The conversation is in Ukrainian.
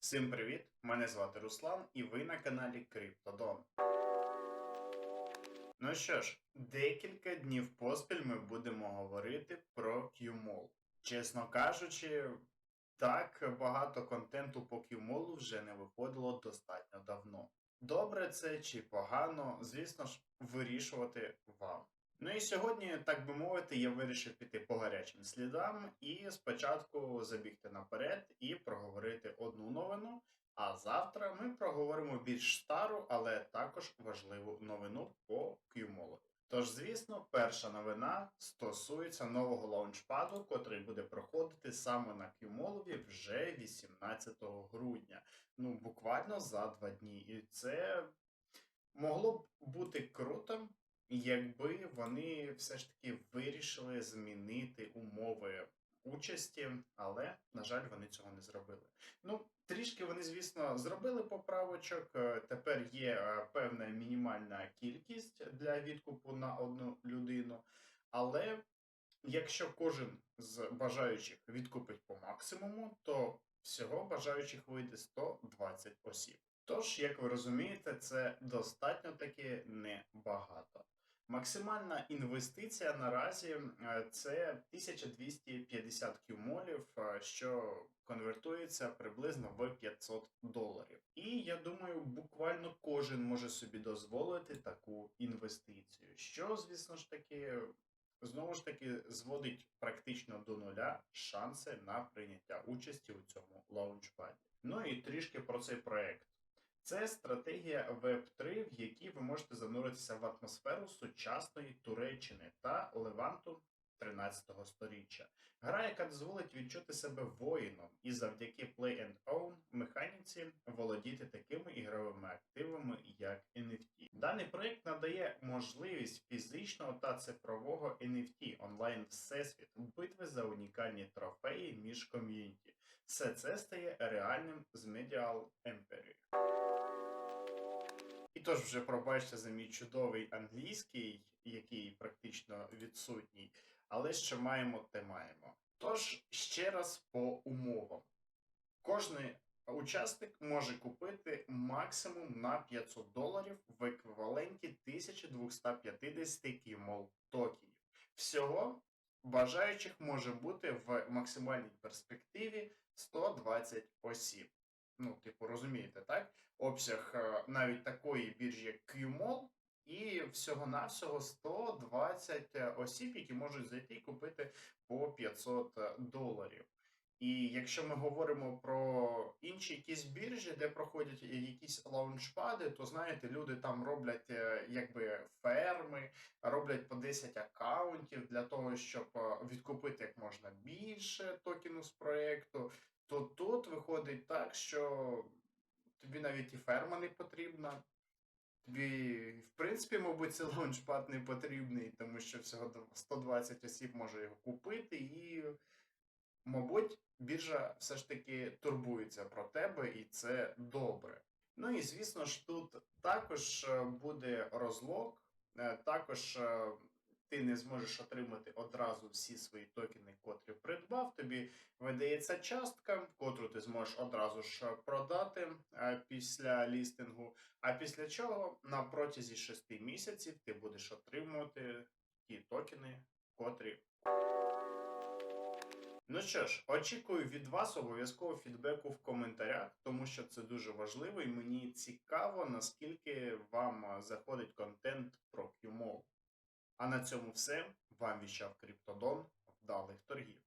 Всім привіт! Мене звати Руслан, і ви на каналі Криптодон. Ну що ж, декілька днів поспіль ми будемо говорити про QMOL. Чесно кажучи, так багато контенту по QMOL вже не виходило достатньо давно. Добре це чи погано, звісно ж, вирішувати вам. Ну і сьогодні, так би мовити, я вирішив піти по гарячим слідам і спочатку забігти наперед і проговорити одну новину. А завтра ми проговоримо більш стару, але також важливу новину по QMOL. Тож, звісно, перша новина стосується нового лаунчпаду, котрий буде проходити саме на QMOL вже 18 грудня. Ну, буквально за два дні. І це могло б бути круто, якби вони все ж таки вирішили змінити умови участі, але, на жаль, вони цього не зробили. Ну, трішки вони, звісно, зробили поправочок. Е, Тепер є е, певна мінімальна кількість для відкупу на одну людину, але якщо кожен з бажаючих відкупить по максимуму, то всього бажаючих вийде 120 осіб. Тож, як ви розумієте, це достатньо таки небагато. Максимальна інвестиція наразі е, це 1250 кюмолів, е, що конвертується приблизно в 500 доларів. І я думаю, буквально кожен може собі дозволити таку інвестицію, що, звісно ж таки, знову ж таки зводить практично до нуля шанси на прийняття участі у цьому лаунчпаді. Ну і трішки про цей проект. Це стратегія Web3, в якій ви можете зануритися в атмосферу сучасної Туреччини та Леванту 13 сторіччя. Гра, яка дозволить відчути себе воїном і завдяки Play and Own механіці володіти такими ігровими активами, як NFT. Даний проект надає можливість фізичного та цифрового NFT онлайн всесвіт, битви за унікальні трофеї між ком'юніті. Все це стає реальним з Medial Emperor. І тож вже пробачте за мій чудовий англійський, який практично відсутній, але що маємо, те маємо. Тож ще раз по умовам. Кожний учасник може купити максимум на 500 доларів в еквіваленті 1250 кімол токенів. Всього бажаючих може бути в максимальній перспективі 120 осіб. Ну, типу, розумієте, так? Обсяг е, навіть такої біржі, як QMall, і всього-навсього 120 осіб, які можуть зайти і купити по 500 доларів. І якщо ми говоримо про інші якісь біржі, де проходять якісь лаунчпади, то знаєте, люди там роблять е, якби ферми, роблять по 10 аккаунтів для того, щоб е, відкупити як можна більше токену з проекту. То тут виходить так, що тобі навіть і ферма не потрібна. Тобі, в принципі, мабуть, цей лаунчпад не потрібний, тому що всього 120 осіб може його купити, і, мабуть, біржа все ж таки турбується про тебе, і це добре. Ну і звісно ж, тут також е, буде розлог, е, також е, ти не зможеш отримати одразу всі свої токени, котрі придбав. Тобі видається частка, котру ти зможеш одразу ж продати е, після лістингу. А після чого на протязі 6 місяців ти будеш отримувати ті токени, котрі. Ну що ж, очікую від вас обов'язково фідбеку в коментарях, тому що це дуже важливо і мені цікаво, наскільки вам е, заходить контент про QMOL. А на цьому все. Вам віщав Криптодон. Вдалих торгів.